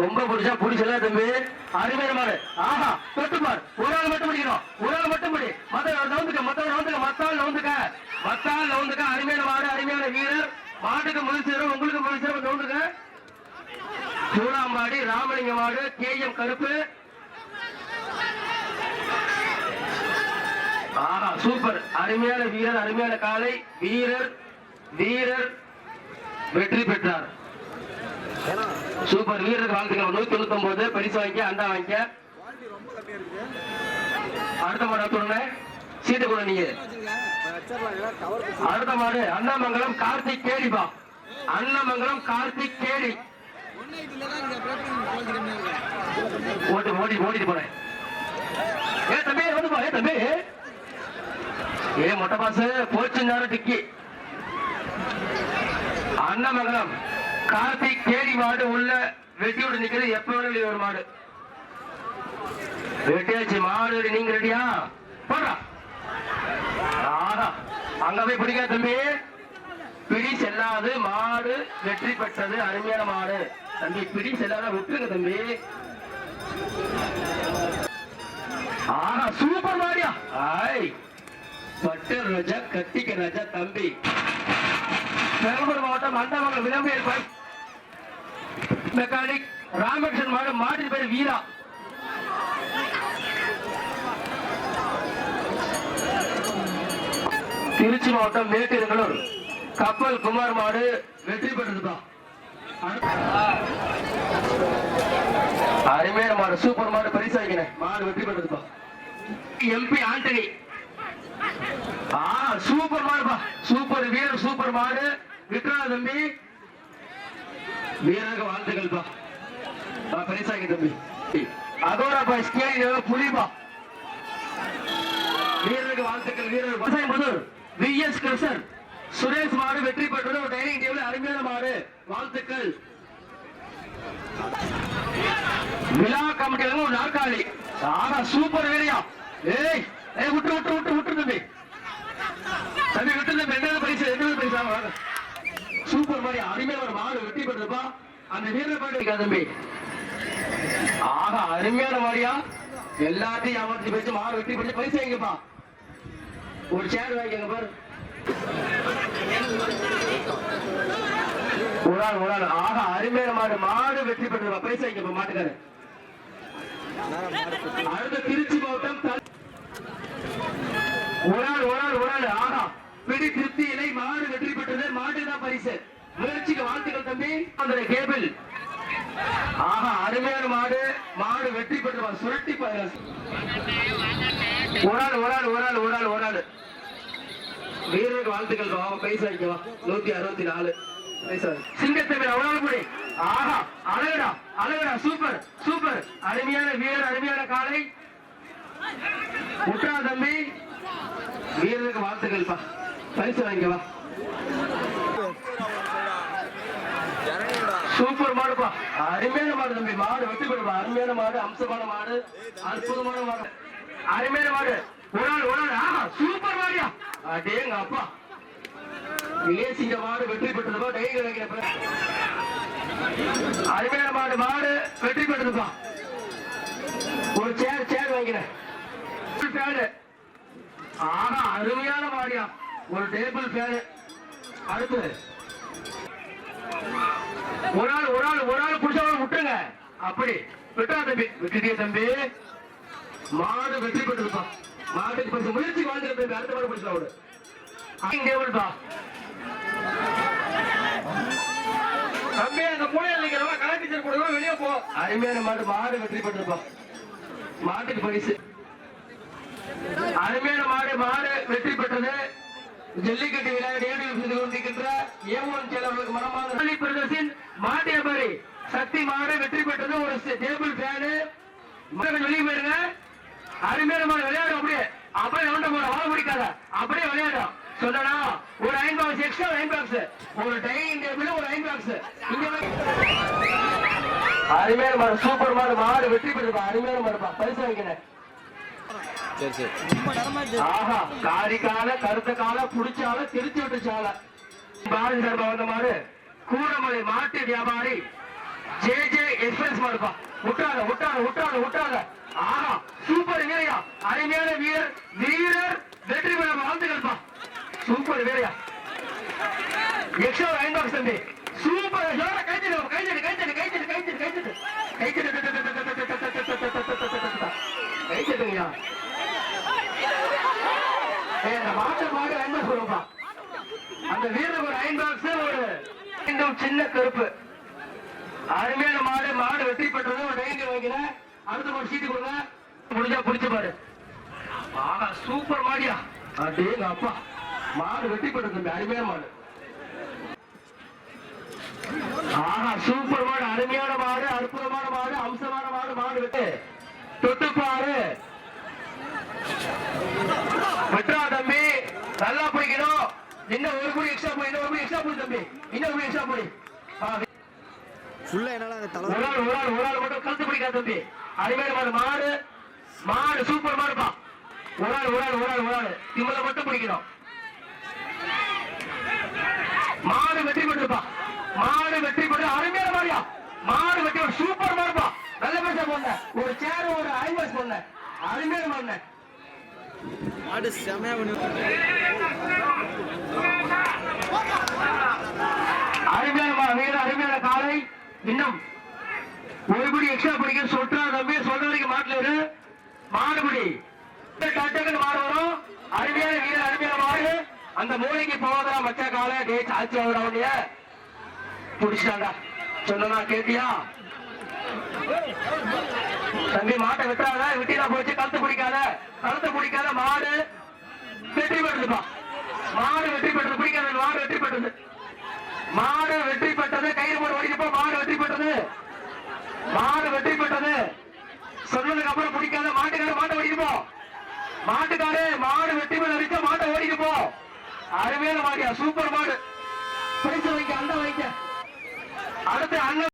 கொம்ப பிடிச்சா பிடிச்சல தம்பி. அருமையான மாடு. ஆஹா தொட்டுப்பார் ஒரு ஆள் மட்டும் பிடிக்கணும். ஒரு ஆள் மட்டும் பிடி. மத்த நவுந்துக்க மத்த நவுந்துக்க மத்தால் நவுந்துக்க. மத்தால் நவுந்துக்க. அருமையான மாடு அருமையான வீரர். மாட்டுக்கு முதல் சேரும் உங்களுக்கு முதல் சேரும் நவுந்துக்க. சூடாம்பாடி ராமலிங்க மாடு கேஎம் கருப்பு. ஆஹா சூப்பர். அருமையான வீரர் அருமையான காலை. வீரர் வீரர். வெற்றி பெற்றார். சூப்பர். வீரருக்கு வாழ்த்துக்கள். நூத்தி தொண்ணூத்தி ஒன்பது பரிசு வாங்கிக்க அண்டா வாங்கிக்க. அடுத்த மாடு சொல்லுங்க சீட்டு கூட நீங்க. அடுத்த மாடு அண்ணாமங்கலம் கார்த்திக் கேடிப்பா அண்ணாமங்கலம் கார்த்திக் கேடி ஓட்டு ஓடி ஓடிட்டு போறேன். ஏ தம்பி வந்து போ ஏ தம்பி. ஏ மொட்டை பாசு போச்சு நேரம் டிக்கி. அண்ணாமங்கலம். கார்த்திக் கேடி மாடு உள்ள வெட்டியோடு நிக்கிறது. எப்ப வேணும் ஒரு மாடு. வெட்டியாச்சு மாடு நீங்க ரெடியா? போடுறா. அங்க போய் பிடிக்க தம்பி. பிடி செல்லாது. மாடு வெற்றி பெற்றது அருமையான மாடு. தம்பி பிடி செல்லாத விட்டுருங்க தம்பி. ஆனா சூப்பர் மாடியா. ஆய் பட்டு ரஜா கட்டிக்க ரஜா தம்பி. பெரம்பலூர் மாவட்டம் மண்டபங்கள் விளம்பரம் மெக்கானிக் ராமகிருஷ்ணன் மாடு மாட்டின் பேர் வீரா. திருச்சி மாவட்டம் மேட்டிருங்களூர் கப்பல் குமார் மாடு வெற்றி பெற்றதுப்பா. அருமையான மாடு சூப்பர் மாடு பரிசாகினேன் மாடு வெற்றி பெற்றதுப்பா. MP Antony. சூப்பர் மாடுப்பா. சூப்பர் வீரர் சூப்பர் மாடு. விக்ரா தம்பி வீரருக்கு வாழ்த்துக்கள்ப்பா. பா பரிசாகி தம்பி. அதோடப்பா பா ஸ்கேல் புலிபா வீரருக்கு வாழ்த்துக்கள் வீரர் விவசாயம் புதூர் வி எஸ் கிருஷ்ணன் சுரேஷ் மாடு வெற்றி பெற்றது ஒரு டைனிங் டேபிள் அருமையான மாடு. வாழ்த்துக்கள். விழா கமிட்டியில ஒரு நாற்காலி. ஆனா சூப்பர் வீரியா ஏய் ஏய் விட்டு விட்டு விட்டு விட்டு தம்பி. தம்பி விட்டு தம்பி. ரெண்டாவது பரிசு ரெண்டாவது பரிசு சூப்பர் மாதிரி அருமையான ஒரு மாடு. வெற்றி பெற்றதுப்பா அந்த வீரர் பாட்டு தம்பி. ஆக அருமையான மாடியா எல்லாத்தையும் ஏமாத்தி வச்சு மாறு வெற்றி பெற்று பரிசு வைங்கப்பா ஒரு சேர் வாங்கிங்க பாரு. ஒரு ஆள் ஒரு ஆள். ஆஹா அருமையான மாடு மாடு வெற்றி பெற்றதுப்பா பரிசு வைங்கப்பா மாட்டுக்காரு அடுத்த திருச்சி மாவட்டம் தல்- ஒரு ஆள் ஒரு ஆள் ஒரு ஆள். ஆஹா பிடி திருப்தி இலை மாடு வெற்றி பெற்றது. மாடு தான் பரிசு. முயற்சிக்கு வாழ்த்துக்கள் கேபிள். ஆஹா அருமையான மாடு. மாடு வெற்றி பெற்று சுரட்டி பாரு. ஒரு ஆள் ஒரு ஆள் ஒரு ஆள் ஒரு ஆள் ஒரு ஆள். வீரருக்கு வாழ்த்துக்கள் பா பைசா வைக்கவா நூத்தி அறுபத்தி நாலு. பைசா. சிங்கத்தமிழ் அவ்வளவு ஆஹா அழகுடா அழகுடா. Super super. அருமையான வீரர் அருமையான காலை. முட்டா தம்பி. வீரருக்கு வாழ்த்துக்கள் பா பரிசு வாங்கிக்கவா? சூப்பர் மாடுப்பா அருமையான மாடு தம்பி. மாடு வெட்டி போடுப்பா அருமையான மாடு அம்சமான மாடு அற்புதமான மாடு. அருமையான மாடு. ஒரு நாள் ஒரு நாள் ஆஹா சூப்பர் மாடியா. அடேங்க அப்பா. விலேசிங்க மாடு வெற்றி பெற்றதுப்பா டை கிடைக்கிறப்ப அருமையான மாடு மாடு வெற்றி பெற்றதுப்பா ஒரு சேர் சேர் வாங்கினேன். ஆனா அருமையான மாடியா. ஒரு டேபிள் ஃபேனு அடுத்து ஒரு ஆள் ஒரு ஆள் ஒரு ஆள் புடிச்சவங்க விட்டுருங்க. அப்படி. விட்டா தம்பி. விட்டுட்டிய தம்பி. மாடு வெற்றி பெற்றிருப்பா. மாட்டுக்கு பரிசு. முயற்சி வாழ்ந்துரு தம்பி. அடுத்த மாடு பிடிச்சா விடு அங்க டேபிள்பா தம்பி அந்த மூலையை நிக்கிறவங்க கலர் டீச்சர் கொடுக்கணும் வெளியே போ. அருமையான மாடு. மாடு வெற்றி பெற்றிருப்பா. மாட்டுக்கு பரிசு. அருமையான மாடு. மாடு வெற்றி பெற்றது. ஜல்லிக்கட்டு விழா நேரில் செய்து கொண்டிருக்கின்ற ஏவன் செயலர்களுக்கு மனமாக பிரதேசின் சக்தி மாற வெற்றி பெற்றது ஒரு டேபிள் ஃபேனு. வெளியே போயிருங்க அருமையான மாடு விளையாடும் அப்படியே அப்படியே நோண்ட போற வாழ பிடிக்காத. அப்படியே விளையாடும் சொல்லடா ஒரு iron box extra iron box ஒரு டைனிங் டேபிள் ஒரு அயன் பாக்ஸ் இங்க அருமையான சூப்பர் மாடு மாடு வெற்றி பெற்றப்பா அருமையான மாடுப்பா பரிசு வாங்கினேன். சரி சரி ஆஹா காரி கால கருத்த கால புடிச்சால திருச்சி விட்டு சால பாரதி சார்பா வந்த மாடு கூடமலை மாட்டு வியாபாரி ஜே ஜே எக்ஸ்பிரஸ் மாடுப்பா விட்டாத விட்டாத விட்டாத விட்டாத ஆஹா சூப்பர் வீரையா அருமையான வீரர் வீரர் வெற்றி பெற வாழ்த்துக்கள்ப்பா சூப்பர் வீரையா எக்ஸோ அயன் பாக்ஸ் தம்பி சூப்பர் ஜோர கைத்தடி கைத்தடி கைத்தடி கைத்தடி கைத்தடி கைத்தடி கைத்தடி கைத்தடிங்கய்யா ஏய், அந்த மாட்டு மாடு அயன் பாக்ஸ் கொடுப்பா அந்த வீரருக்கு ஒரு அயன் பாக்ஸ் ஒரு இன்னும் சின்ன கருப்பு. அருமையான மாடு மாடு வெற்றி பெற்றது ஒரு டைங்க வைக்கிறேன். அடுத்த ஒரு சீட்டு கொடுங்க. முடிஞ்சா புடிச்சு பாரு. ஆஹா சூப்பர் மாடியா. அடேங்க அப்பா. மாடு வெற்றி பெற்றது அருமையான மாடு. ஆஹா சூப்பர் மாடு அருமையான மாடு அற்புதமான மாடு அம்சமான மாடு மாடு வெட்டு தொட்டுப்பாரு வெற்றா தம்பி நல்லா இன்னும் ஒரு குடி எக்ஸ்ட்ரா போய் இன்னும் ஒரு குடி எக்ஸ்ட்ரா போய் தம்பி இன்னும் ஒரு எக்ஸ்ட்ரா போய் ஃபுல்லா என்னால அந்த தலை ஒரு ஆள் ஒரு ஆள் ஒரு ஆள் மட்டும் கழுத்து பிடிக்காத தம்பி அருமையான மாடு மாடு மாடு சூப்பர் மாடுப்பா ஒரு ஆள் ஒரு ஆள் ஒரு ஆள் ஒரு ஆள் திம்மல மட்டும் பிடிக்கணும் மாடு வெற்றி பெற்றுப்பா மாடு வெற்றி பெற்று அருமையான மாடியா மாடு வெற்றி சூப்பர் மாடுப்பா நல்ல பேச பொண்ண ஒரு சேர் ஒரு ஐம்பது பொண்ண அருமையான மாடுன ஆடு செமையா பண்ணி அருமையான மா- அருமையான காலை. இன்னும் ஒரு படி எக்ஸ்ட்ரா படிக்க சொல்றா தம்பி சொல்ற வரைக்கும் மாட்டுல மாறுபடி கட்டங்கள் டக்குன்னு வரும். அருமையான வீர அருமையான மாறு அந்த மூளைக்கு போவதா மச்ச கால. டே சாச்சி ஆகுறா உடைய புடிச்சிட்டாண்டா சொன்னா கேட்டியா? தம்பி மாட்டை வெட்டாத விட்டினா போச்சு கழுத்து பிடிக்காத கழுத்து பிடிக்காத மாடு வெற்றி பெற்றதுப்பா. மாடு வெற்றி பெற்றது பிடிக்காத மாடு வெற்றி பெற்றது. மாடு வெற்றி பெற்றது கயிறு போட்டு ஓடிக்கப்போ மாடு வெற்றி பெற்றது. மாடு வெற்றி பெற்றது. சொன்னதுக்கு அப்புறம் பிடிக்காத மாட்டுக்கார மாட்டை ஓடிக்கப்போ மாட்டுக்காரு மாடு வெற்றி பெற்ற வரைக்கும் மாட்டை ஓடிக்கப்போ அருமையான மாடியா சூப்பர் மாடு. பிடிச்சு வைக்க அந்த வைக்க. அடுத்து அண்ணன்